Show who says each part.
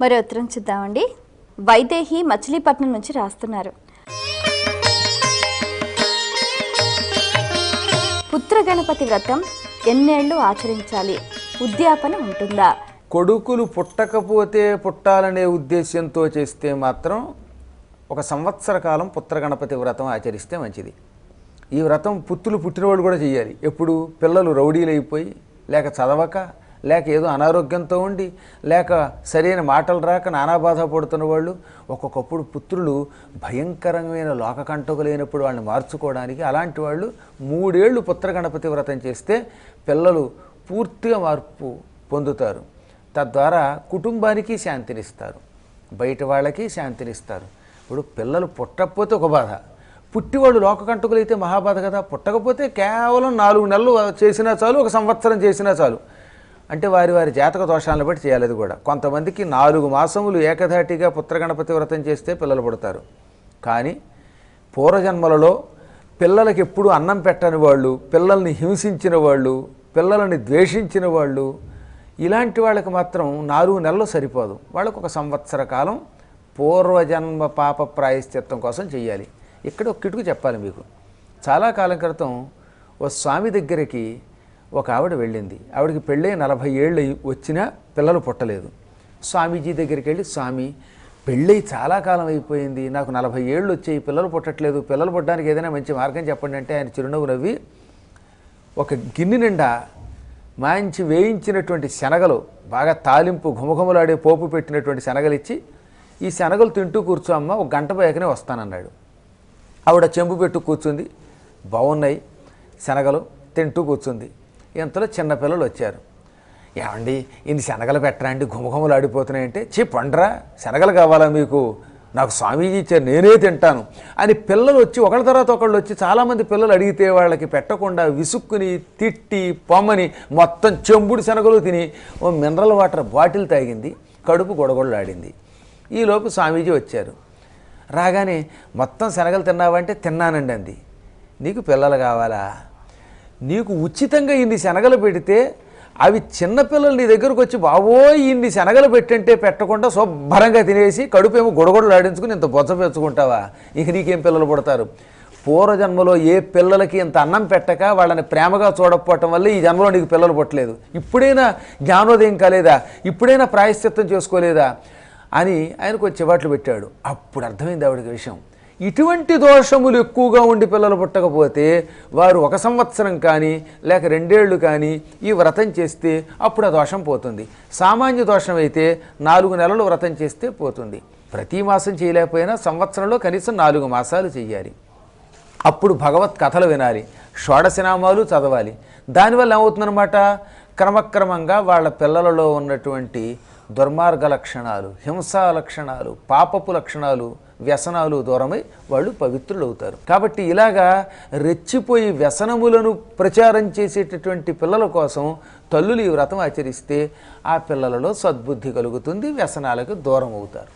Speaker 1: మరి ఉత్తరం చూద్దామండి. వైదేహి మచిలీపట్నం నుంచి రాస్తున్నారు. పుత్ర గణపతి వ్రతం ఎన్నేళ్ళు ఆచరించాలి. ఉద్యాపన ఉంటుందా?
Speaker 2: కొడుకులు పుట్టకపోతే పుట్టాలనే ఉద్దేశ్యంతో చేస్తే మాత్రం ఒక సంవత్సర కాలం పుత్రగణపతి వ్రతం ఆచరిస్తే మంచిది. ఈ వ్రతం పుత్రులు పుట్టినవాళ్ళు కూడా చేయాలి ఎప్పుడు? పిల్లలు రౌడీలైపోయి లేక చదవక లేక ఏదో అనారోగ్యంతో ఉండి లేక సరైన మాటలు రాక నానా బాధ పడుతున్న వాళ్ళు ఒక్కొక్కప్పుడు పుత్రులు భయంకరమైన లోకకంటకులైనప్పుడు వాళ్ళని మార్చుకోవడానికి అలాంటి వాళ్ళు మూడేళ్ళు పుత్రగణపతి వ్రతం చేస్తే పిల్లలు పూర్తిగా మార్పు పొందుతారు. తద్వారా కుటుంబానికి శాంతినిస్తారు. బయట వాళ్ళకి శాంతినిస్తారు. ఇప్పుడు పిల్లలు పుట్టకపోతే ఒక బాధ. పుట్టివాడు లోకకంటకులైతే మహాబాధ కదా. పుట్టకపోతే కేవలం నాలుగు నెలలు చేసినా చాలు ఒక సంవత్సరం చేసినా చాలు. అంటే వారి వారి జాతక దోషాలను బట్టి చేయాలి అది కూడా. కొంతమందికి నాలుగు మాసములు ఏకధాటిగా పుత్రగణపతి వ్రతం చేస్తే పిల్లలు పుడతారు. కానీ పూర్వజన్మలలో పిల్లలకి ఎప్పుడు అన్నం పెట్టని వాళ్ళు పిల్లల్ని హింసించిన వాళ్ళు పిల్లలని ద్వేషించిన వాళ్ళు ఇలాంటి వాళ్ళకి మాత్రం నాలుగు నెలలు సరిపోదు. వాళ్ళకు ఒక సంవత్సర కాలం పూర్వజన్మ పాప ప్రాయశ్చిత్తం కోసం చేయాలి ఇక్కడ ఒక కిటుకు చెప్పాలి మీకు. చాలా కాలం క్రితం ఓ స్వామి దగ్గరికి ఒక ఆవిడ వెళ్ళింది. ఆవిడకి పెళ్ళై నలభై ఏళ్ళు వచ్చినా పిల్లలు పుట్టలేదు. స్వామీజీ దగ్గరికి వెళ్ళి స్వామి పెళ్ళై చాలా కాలం అయిపోయింది. నాకు నలభై ఏళ్ళు వచ్చాయి. పిల్లలు పుట్టట్లేదు. పిల్లలు పుట్టడానికి ఏదైనా మంచి మార్గం చెప్పండి. అంటే ఆయన చిరునవ్వు నవ్వి ఒక గిన్నె నిండా మంచి వేయించినటువంటి శనగలు బాగా తాలింపు ఘుమఘుమలాడే పోపు పెట్టినటువంటి శనగలు ఇచ్చి ఈ శనగలు తింటూ కూర్చో అమ్మ. ఒక గంట పోయాకనే వస్తానన్నాడు. ఆవిడ చెంబు పెట్టు కూర్చుంది. బాగున్నాయి శనగలు తింటూ కూర్చుంది. ఇంతలో చిన్నపిల్లలు వచ్చారు. ఏమండి ఇన్ని శనగలు పెట్టరండి ఘుమఘుమలు ఆడిపోతున్నాయంటే? చెప్పండ్రా శనగలు కావాలా మీకు? నాకు స్వామీజీ ఇచ్చారు నేనే తింటాను అని పిల్లలు వచ్చి ఒకళ్ళ తర్వాత ఒకళ్ళు వచ్చి చాలామంది పిల్లలు అడిగితే వాళ్ళకి పెట్టకుండా విసుక్కుని తిట్టి పొమ్మని మొత్తం చెంబుడు శనగలు తిని ఓ మినరల్ వాటర్ బాటిల్ తాగింది కడుపు గొడగొడలాడింది. ఈలోపు స్వామీజీ వచ్చారు. రాగానే మొత్తం శనగలు తిన్నావంటే తిన్నానండి అంది. నీకు పిల్లలు కావాలా? నీకు ఉచితంగా ఇన్ని శనగలు పెడితే అవి చిన్నపిల్లలు నీ దగ్గరకు వచ్చి బావో ఇన్ని శనగలు పెట్టంటే పెట్టకుండా శుభ్రంగా తినేసి కడుపు ఏమో గొడగొడలు ఆడించుకుని ఇంత బొచ్చ పెంచుకుంటావా? ఇక నీకేం పిల్లలు పుడతారు? పూర్వజన్మలో ఏ పిల్లలకి ఇంత అన్నం పెట్టక వాళ్ళని ప్రేమగా చూడకపోవటం వల్ల ఈ జన్మలో నీకు పిల్లలు పుట్టలేదు. ఇప్పుడైనా జ్ఞానోదయం కాలేదా? ఇప్పుడైనా ప్రాయశ్చిత్తం చేసుకోలేదా? అని ఆయనకు చివాట్లు పెట్టాడు. అప్పుడు అర్థమైంది ఆవిడకి విషయం. ఇటువంటి దోషములు ఎక్కువగా ఉండి పిల్లలు పుట్టకపోతే వారు ఒక సంవత్సరం కానీ లేక రెండేళ్ళు కానీ ఈ వ్రతం చేస్తే అప్పుడు ఆ దోషం పోతుంది. సామాన్య దోషం అయితే నాలుగు నెలలు వ్రతం చేస్తే పోతుంది. ప్రతి మాసం చేయలేకపోయినా సంవత్సరంలో కనీసం నాలుగు మాసాలు చేయాలి అప్పుడు భగవత్ కథలు వినాలి. షోడశనామాలు చదవాలి. దానివల్ల ఏమవుతుందన్నమాట? క్రమక్రమంగా వాళ్ళ పిల్లలలో ఉన్నటువంటి దుర్మార్గ లక్షణాలు హింసా లక్షణాలు పాపపు లక్షణాలు వ్యసనాలు దూరమై వాళ్ళు పవిత్రులు అవుతారు కాబట్టి ఇలాగా రెచ్చిపోయి వ్యసనములను ప్రచారం చేసేటటువంటి పిల్లల కోసం తల్లులు ఈ వ్రతం ఆచరిస్తే ఆ పిల్లలలో సద్బుద్ధి కలుగుతుంది వ్యసనాలకు దూరం అవుతారు